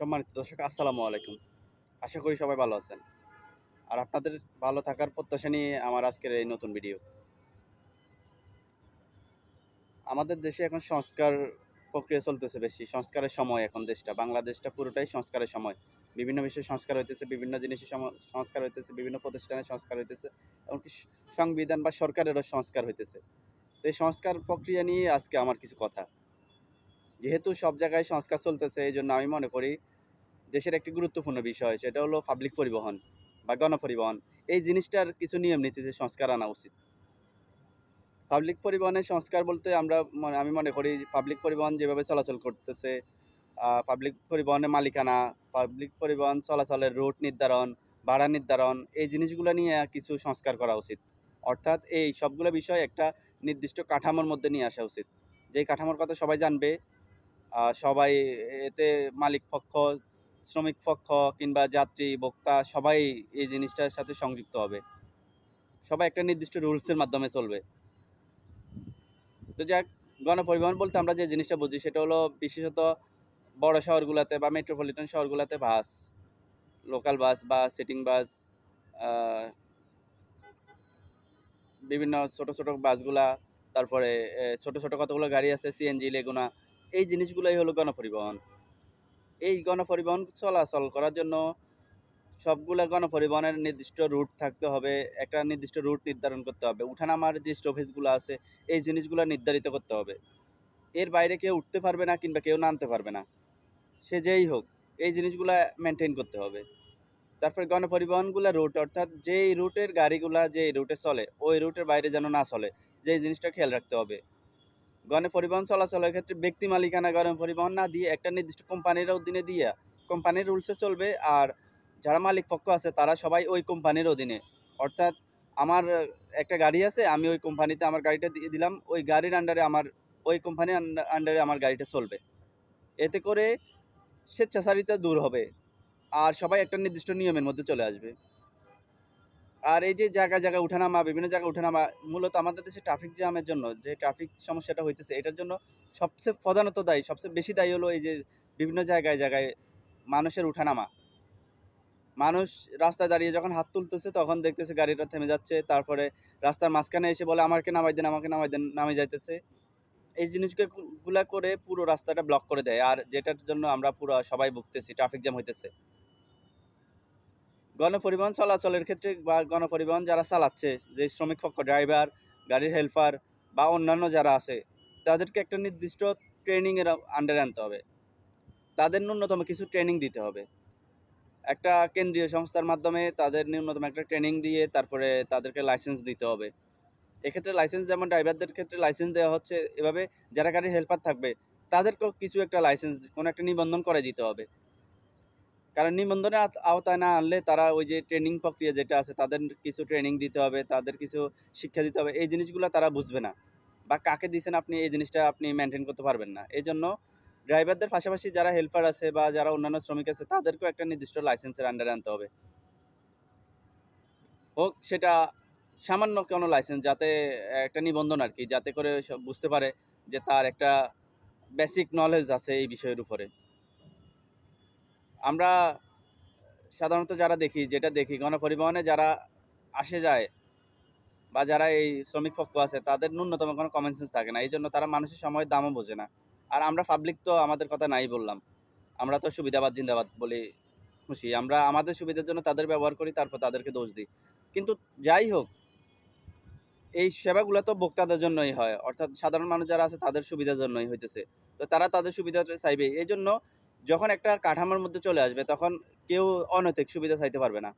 সম্মানিত দর্শক, আসসালামু আলাইকুম। আশা করি সবাই ভালো আছেন। আর আপনাদের ভালো থাকার প্রত্যাশা নিয়ে আমার আজকের এই নতুন ভিডিও। আমাদের দেশে এখন সংস্কার প্রক্রিয়া চলতেছে বেশি। সংস্কারের সময় এখন দেশটা। বাংলাদেশটা পুরোটাই সংস্কারের সময়। বিভিন্ন বিষয়ে সংস্কার হইতেছে, বিভিন্ন জিনিসের সংস্কার হইতেছে, বিভিন্ন প্রতিষ্ঠানের সংস্কার হইতেছে, এমনকি সংবিধান বা সরকারেরও সংস্কার হইতেছে। তো এই সংস্কার প্রক্রিয়া নিয়ে আজকে আমার কিছু কথা। যেহেতু সব জায়গায় সংস্কার চলতেছে এই জন্য আমি মনে করি দেশের একটি গুরুত্বপূর্ণ বিষয়, সেটা হলো পাবলিক পরিবহন বা গণপরিবহন। এই জিনিসটার কিছু নিয়ম নীতিতে সংস্কার আনা উচিত। পাবলিক পরিবহনের সংস্কার বলতে আমরা আমি মনে করি পাবলিক পরিবহন যেভাবে চলাচল করতেছে পাবলিক পরিবহনের মালিকানা পাবলিক পরিবহন চলাচলের রুট নির্ধারণ, ভাড়া নির্ধারণ, এই জিনিসগুলো নিয়ে কিছু সংস্কার করা উচিত। অর্থাৎ এই সবগুলো বিষয় একটা নির্দিষ্ট কাঠামোর মধ্যে নিয়ে আসা উচিত। যেই কাঠামোর কথা সবাই জানবে সবাই এতে মালিক পক্ষ, শ্রমিক পক্ষ কিংবা যাত্রী ভোক্তা সবাই এই জিনিসটার সাথে সংযুক্ত হবে। সবাই একটা নির্দিষ্ট রুলসের মাধ্যমে চলবে। তো যাক, গণপরিবহন বলতে আমরা যে জিনিসটা বুঝি সেটা হলো বিশেষত বড় শহরগুলোতে বা মেট্রোপলিটন শহরগুলোতে বাস লোকাল বাস বা সিটিং বাস বিভিন্ন ছোট ছোট বাসগুলা, তারপরে ছোট ছোট কতগুলো গাড়ি আছে সিএনজি লেগুনা এই জিনিসগুলোই হলো গণপরিবহন। এই গণপরিবহন চলাচল করার জন্য সবগুলা গণপরিবহনের নির্দিষ্ট রুট থাকতে হবে, একটা নির্দিষ্ট রুট নির্ধারণ করতে হবে, উঠানামার যে স্টপেজগুলো আছে, এই জিনিসগুলো নির্ধারিত করতে হবে। এর বাইরে কেউ উঠতে পারবে না কিংবা কেউ নামতে পারবে না। সে যেই হোক, এই জিনিসগুলো মেনটেন করতে হবে। তারপরে গণপরিবহনগুলো রুট অর্থাৎ যেই রুটের গাড়িগুলা যেই রুটে চলে, ওই রুটের বাইরে যেন না চলে, যেই জিনিসটা খেয়াল রাখতে হবে। গণপরিবহন চলাচলের ক্ষেত্রে ব্যক্তি মালিকানা গণপরিবহন না দিয়ে একটা নির্দিষ্ট কোম্পানির অধীনে দিয়ে কোম্পানির রুলসে চলবে আর যারা মালিক পক্ষ আছে তারা সবাই ওই কোম্পানির অধীনে। অর্থাৎ আমার একটা গাড়ি আছে, আমি ওই কোম্পানিতে আমার গাড়িটা দিয়ে দিলাম, ওই গাড়ির আন্ডারে আমার, ওই কোম্পানির আন্ডারে আমার গাড়িটা চলবে। এতে করে স্বেচ্ছাচারিতা দূর হবে, আর সবাই একটা নির্দিষ্ট নিয়মের মধ্যে চলে আসবে। আর এই যে জায়গায় জায়গায় উঠানামা, বিভিন্ন জায়গায় উঠানামা, মূলত আমাদের দেশে ট্রাফিক জ্যামের জন্য যে ট্রাফিক সমস্যাটা হইতেছে, এটার জন্য সবচেয়ে প্রধানত দায়ী, সবচেয়ে বেশি দায়ী হলো এই যে বিভিন্ন জায়গায় জায়গায় মানুষের উঠানামা। মানুষ রাস্তায় দাঁড়িয়ে যখন হাত তুলতেছে, তখন দেখতেছে গাড়িটা থেমে যাচ্ছে, তারপরে রাস্তার মাঝখানে এসে বলে আমাকে নামাই দেন, আমাকে নামাই দেন নামে যাইতেছে। এই জিনিসগুলা করে পুরো রাস্তাটা ব্লক করে দেয়, আর যেটার জন্য আমরা পুরো সবাই ভুগতেছি ট্রাফিক জ্যাম হইতেছে। গণপরিবহন চলাচলের ক্ষেত্রে বা গণপরিবহন যারা চালাচ্ছে, যে শ্রমিক পক্ষ ড্রাইভার গাড়ির হেল্পার বা অন্যান্য যারা আছে, তাদেরকে একটা নির্দিষ্ট ট্রেনিংয়ের আন্ডারে আনতে হবে। তাদের ন্যূনতম কিছু ট্রেনিং দিতে হবে। একটা কেন্দ্রীয় সংস্থার মাধ্যমে তাদের ন্যূনতম একটা ট্রেনিং দিয়ে তারপরে তাদেরকে লাইসেন্স দিতে হবে। এক্ষেত্রে লাইসেন্স যেমন ড্রাইভারদের ক্ষেত্রে লাইসেন্স দেওয়া হচ্ছে, এভাবে যারা গাড়ির হেল্পার থাকবে, তাদেরকেও কিছু একটা লাইসেন্স কোনো একটা নিবন্ধন করে দিতে হবে। কারণ নিবন্ধনের আওতায় না আনলে তারা ওই যে ট্রেনিং প্রক্রিয়া যেটা আছে, তাদের কিছু ট্রেনিং দিতে হবে, তাদের কিছু শিক্ষা দিতে হবে, এই জিনিসগুলো তারা বুঝবে না। বা কাকে দিয়েছেন আপনি, এই জিনিসটা আপনি মেনটেন করতে পারবেন না। এই জন্য ড্রাইভারদের পাশাপাশি যারা হেল্পার আছে বা যারা অন্যান্য শ্রমিক আছে, তাদেরকেও একটা নির্দিষ্ট লাইসেন্সের আন্ডারে আনতে হবে। হোক, সেটা সামান্য কোনো লাইসেন্স যাতে, একটা নিবন্ধন আর কি যাতে করে বুঝতে পারে যে তার একটা বেসিক নলেজ আছে এই বিষয়ের উপরে। আমরা সাধারণত যারা দেখি, যেটা দেখি, গণপরিবহনে যারা আসে যায় বা যারা এই শ্রমিক পক্ষ আছে, তাদের ন্যূনতম কোনো কমন সেন্স থাকে না। এই জন্য তারা মানুষের সময়ের দামও বোঝে না। আর আমরা পাবলিক তো আমাদের কথা নাই বললাম। আমরা তো সুবিধাবাদ, জিন্দাবাদ বলে খুশি। আমরা আমাদের সুবিধার জন্য তাদের ব্যবহার করি, তারপর তাদেরকে দোষ দিই। কিন্তু যাই হোক, এই সেবাগুলো তো ভোক্তাদের জন্যই হয়। অর্থাৎ সাধারণ মানুষ যারা আছে, তাদের সুবিধার জন্যই হইতেছে। তো তারা তাদের সুবিধাটা চাইবে এই জন্য যখন একটা কাঠামোর মধ্যে চলে আসবে তখন কেউ অনৈতিক সুবিধা চাইতে পারবে না।